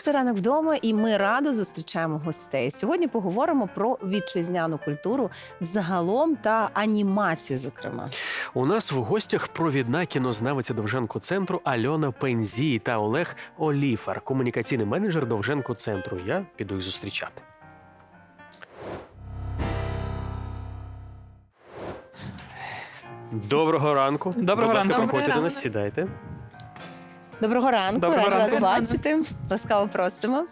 Це ранок вдома, і ми радо зустрічаємо гостей. Сьогодні поговоримо про вітчизняну культуру загалом та анімацію. Зокрема, У нас в гостях провідна кінознавиця Довженко центру Альона Пензій та Олег Оліфар, комунікаційний менеджер Довженко центру. Я піду їх зустрічати. Доброго ранку. Доброго Будь ласка, ранку. проходьте до Доброго нас, сідайте. Доброго ранку, Доброго раді ранку. вас бачити. Ласкаво просимо.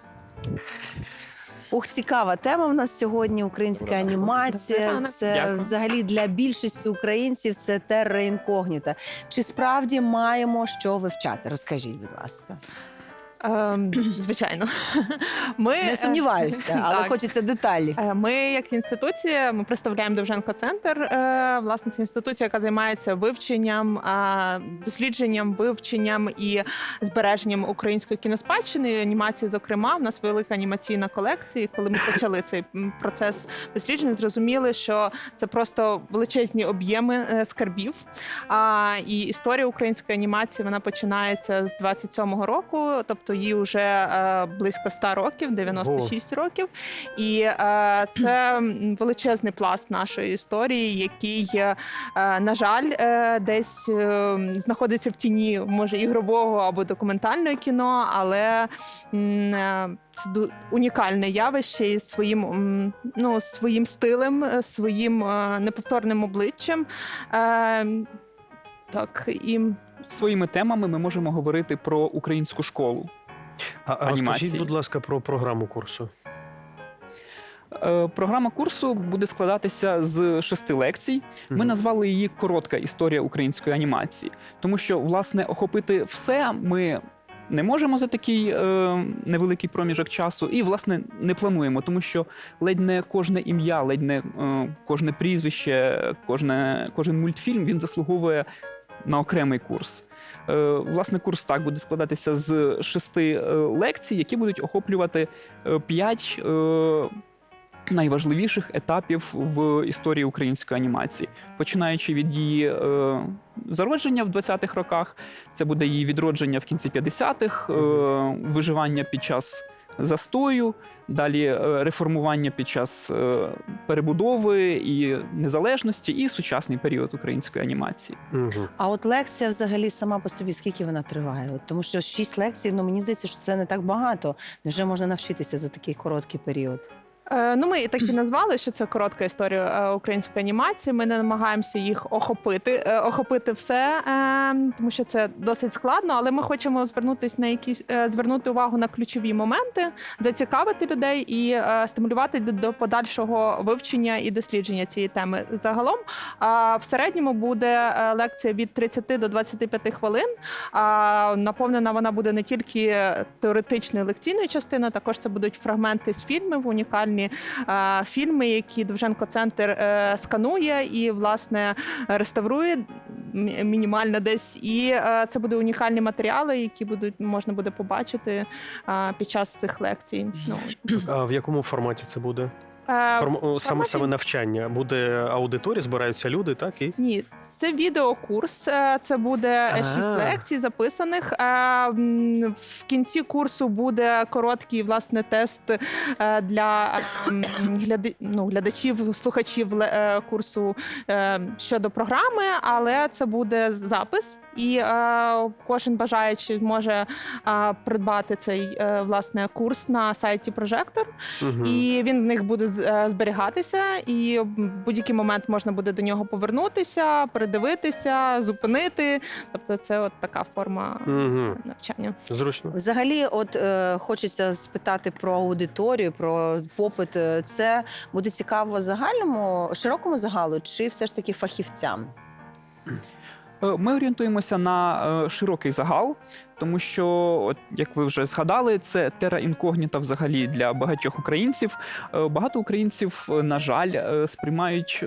Ух, цікава тема в нас сьогодні. Українська анімація. Це Дякую. взагалі для більшості українців це терра інкогніта. Чи справді маємо що вивчати? Розкажіть, будь ласка. Ем, звичайно. Ми, Не е, сумніваюся, але так. хочеться деталі. Е, Ми, як інституція, ми представляємо Довженко Центр. е, Власне, це інституція, яка займається вивченням, дослідженням, вивченням і збереженням української кіноспадщини, анімації. Зокрема, в нас велика анімаційна колекція. І Коли ми почали цей процес досліджень, зрозуміли, що це просто величезні об'єми скарбів. І історія української анімації вона починається з 27-го року, тобто їй вже е, близько 100 років, 96 років. І е, це величезний пласт нашої історії, який, е, на жаль, е, десь е, знаходиться в тіні, може, ігрового або документального кіно, але е, це унікальне явище із своїм, ну, своїм стилем, своїм неповторним обличчям. Так, і Своїми темами ми можемо говорити про українську школу. А, Анімації. розкажіть, будь ласка, про програму курсу. Е, Програма курсу буде складатися з шести лекцій. Ми назвали її коротка історія української анімації, тому що власне охопити все ми. Не можемо за такий е, невеликий проміжок часу, і власне не плануємо, тому що ледь не кожне ім'я, ледь не е, кожне прізвище, кожне, кожен мультфільм він заслуговує на окремий курс. Е, власне, курс так буде складатися з шести е, лекцій, які будуть охоплювати е, п'ять найважливіших етапів в історії української анімації, починаючи від її зародження в 20-х роках, це буде її відродження в кінці 50-х, е, виживання під час застою, далі е, реформування під час е, перебудови і незалежності, і сучасний період української анімації. Угу. А от лекція взагалі сама по собі, скільки вона триває? От, тому що шість лекцій, ну мені здається, що це не так багато. Невже можна навчитися за такий короткий період? Е, Ну, ми так і назвали, що це коротка історія е, української анімації. Ми не намагаємося їх охопити, е, охопити все, тому що це досить складно. Але ми хочемо звернутися на якісь звернути увагу на ключові моменти, зацікавити людей і стимулювати до- подальшого вивчення і дослідження цієї теми. Загалом в середньому буде лекція від 30 до 25 хвилин. Наповнена вона буде не тільки теоретичною лекційною частиною, також це будуть фрагменти з фільмів, унікальні е, фільми, які Довженко Центр е, сканує і власне реставрує мінімально десь. І е, це будуть унікальні матеріали, які будуть можна буде побачити під час цих лекцій. Ну в якому форматі це буде? Е, Форм... Саме саме навчання. Буде аудиторія, збираються люди, так і Ні, це відеокурс. е, Це буде шість лекцій записаних. Е, В кінці курсу буде короткий власне тест для ем, гляди- ну, глядачів, слухачів курсу щодо програми, але це буде запис, і кожен бажаючий може придбати цей власне курс на сайті Прожектор. Угу. І він в них буде з- зберігатися, і в будь-який момент можна буде до нього повернутися, передивитися, зупинити. Тобто, це от така форма Угу. навчання. Зручно. Взагалі, от е, хочеться спитати про аудиторію, про попит. Е, Це буде цікаво загальному, широкому загалу, чи все ж таки фахівцям? Е, Ми орієнтуємося на е, широкий загал, тому що, от, як ви вже згадали, це тера інкогніта взагалі для багатьох українців. Е, Багато українців, на жаль, сприймають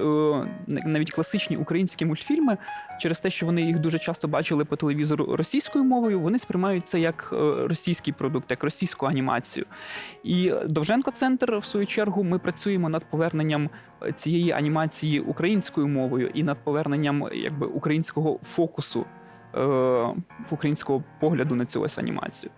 навіть класичні українські мультфільми через те, що вони їх дуже часто бачили по телевізору російською мовою. Вони сприймають це як е, російський продукт, як російську анімацію. І Довженко Центр, в свою чергу, ми працюємо над поверненням е, цієї анімації українською мовою і над поверненням якби українського фокусу, е, українського погляду на цю ось анімацію.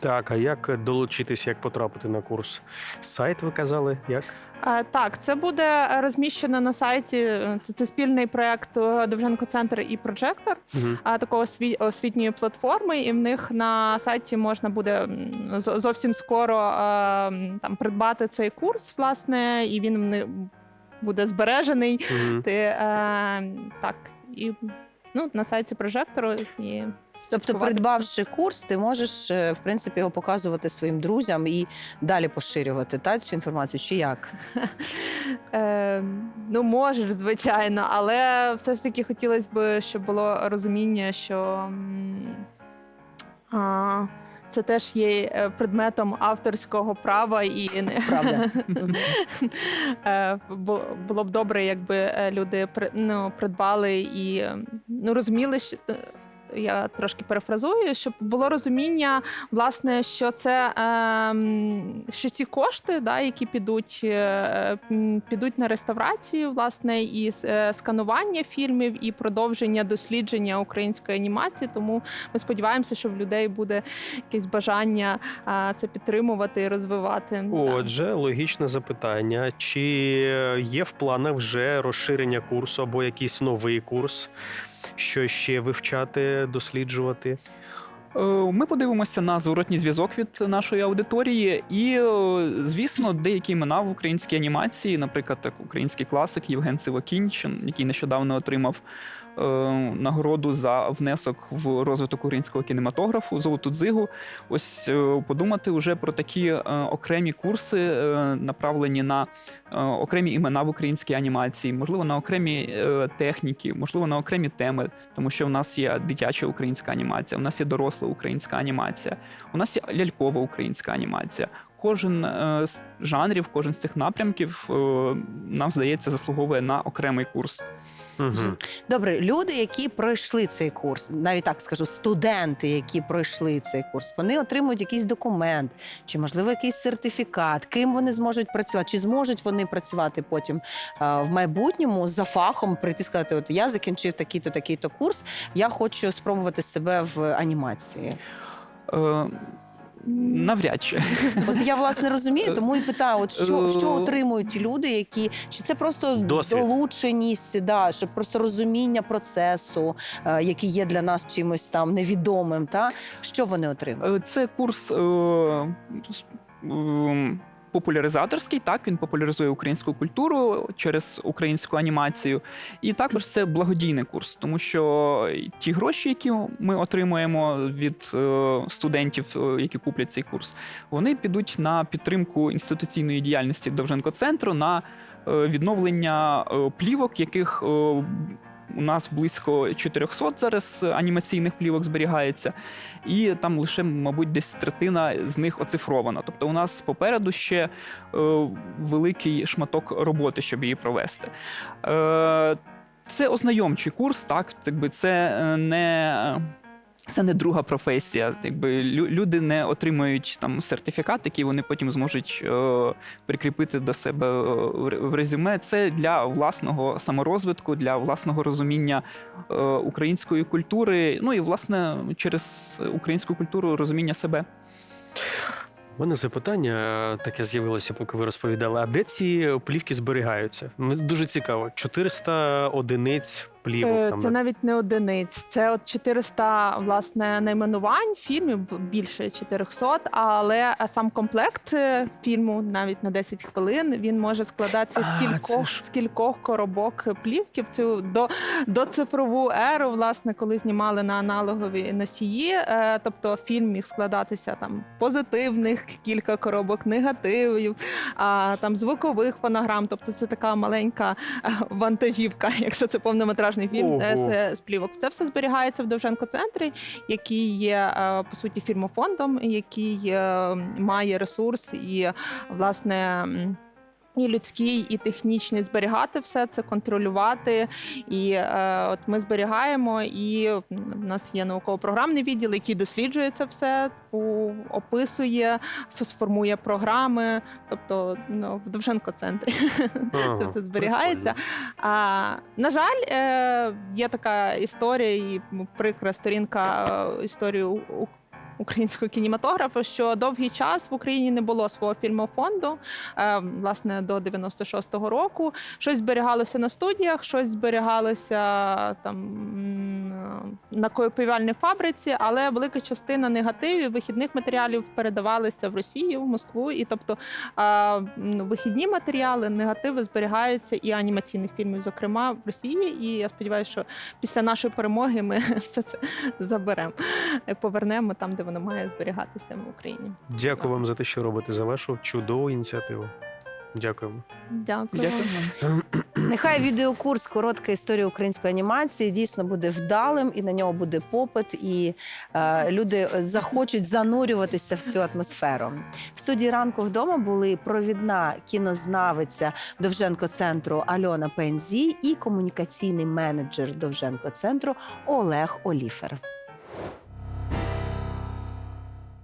Так, а як долучитися, як потрапити на курс? Сайт ви казали? Як? Е, Так, це буде розміщено на сайті. Це, це спільний проект е, Довженко Центр і Прожектор, Угу. осві- освітньої платформи. І в них на сайті можна буде зовсім скоро е, там придбати цей курс, власне, і він буде збережений. Угу. Ти е, так і ну на сайті прожектору і Тобто, придбавши курс, ти можеш е, в принципі його показувати своїм друзям і далі поширювати та цю інформацію, чи як? Е, ну, можеш, звичайно, але все ж таки хотілося б, щоб було розуміння, що а, це теж є е, предметом авторського права і Правда. Е, було б добре, якби люди ну, придбали і ну, розуміли, що. Я трошки перефразую, щоб було розуміння, власне, що це ем, що ці кошти, да, які підуть, е, підуть на реставрацію, власне, і е, сканування фільмів, і продовження дослідження української анімації. Тому ми сподіваємося, що в людей буде якесь бажання це підтримувати і розвивати. Отже, логічне запитання: чи є в планах вже розширення курсу або якийсь новий курс? Що ще вивчати, досліджувати? Е, Ми подивимося на зворотній зв'язок від нашої аудиторії, і, е, звісно, деякі імена в українській анімації, наприклад, так український класик Євген Сивокінчин, який нещодавно отримав нагороду за внесок в розвиток українського кінематографу, золоту дзигу. Ось е, подумати вже про такі е, окремі курси, е, направлені на е, окремі імена в українській анімації, можливо, на окремі е, техніки, можливо, на окремі теми, тому що в нас є дитяча українська анімація, у нас є доросла українська анімація, у нас є лялькова українська анімація. Кожен е, з жанрів, кожен з цих напрямків, е, нам здається, заслуговує на окремий курс. Угу. Добре, люди, які пройшли цей курс, навіть так скажу, студенти, які пройшли цей курс, вони отримують якийсь документ, чи можливо якийсь сертифікат, ким вони зможуть працювати, чи зможуть вони працювати потім е, в майбутньому за фахом прийти і сказати: От я закінчив такий-то такий-то курс, я хочу спробувати себе в анімації. Е, навряд чи. От я власне розумію, тому і питаю: от що, що Е, отримують ті люди, які чи це просто Досвід. долученість, да, щоб просто розуміння процесу, е, який є для нас чимось там невідомим, та що вони отримують? Е, Це курс е, с- популяризаторський. Так, він популяризує українську культуру через українську анімацію. І також це благодійний курс, тому що ті гроші, які ми отримуємо від е, студентів, е, які куплять цей курс, вони підуть на підтримку інституційної діяльності Довженко центру на е, відновлення плівок, яких у нас близько 400 зараз анімаційних плівок зберігається, і там лише, мабуть, десь третина з них оцифрована. Тобто, у нас попереду ще е, великий шматок роботи, щоб її провести. Е, це ознайомчий курс, так, якби це е, не. Це не друга професія. Якби лю- люди не отримують там сертифікат, який вони потім зможуть е, прикріпити до себе е, в резюме. Це для власного саморозвитку, для власного розуміння е, української культури. Ну і власне через українську культуру розуміння себе. У мене запитання е, таке з'явилося, поки ви розповідали. А де ці плівки зберігаються? Мені дуже цікаво. 400 одиниць плівок. Е, там, Це на- навіть не одиниць. Це от 400 власне найменувань фільмів, б- більше 400, але е, сам комплект е, фільму навіть на 10 хвилин він може складатися з А, кількох це ж- з кількох коробок плівки в цю до, до цифрову еру, власне, коли знімали на аналогові носії. Е, Тобто фільм міг складатися там позитивних кілька коробок, негативів, а там звукових фонограм. Тобто це така маленька е, вантажівка, якщо це повнометражний фільм е, Ого. з, з плівок. Це все зберігається в Довженко центрі, який є е, по суті фільмофондом, який е, має ресурс і власне. І людський, і технічний зберігати все це, контролювати. І е, от ми зберігаємо, і в нас є науково-програмний відділ, який досліджує це все, у- описує, сформує програми. Тобто ну, в Довженко центрі Ага, це все зберігається. А, на жаль, е, є така історія і прикра сторінка е, історії українського кінематографу, що довгий час в Україні не було свого фільмофонду, е, власне, до 96-го року. Щось зберігалося на студіях, щось зберігалося там на копіювальній фабриці, але велика частина негативів, вихідних матеріалів передавалися в Росію, в Москву. І тобто е, вихідні матеріали, негативи зберігаються і анімаційних фільмів, зокрема в Росії. І я сподіваюся, що після нашої перемоги ми все це заберемо, повернемо там, де воно має зберігатися в Україні. Дякую вам за те, що робите за вашу чудову ініціативу. Дякуємо. Дякую. Дякую. Нехай відеокурс коротка історія української анімації дійсно буде вдалим, і на нього буде попит, і е, люди захочуть занурюватися в цю атмосферу. В студії ранку вдома були провідна кінознавиця Довженко центру Альона Пензі і комунікаційний менеджер Довженко центру Олег Оліфер.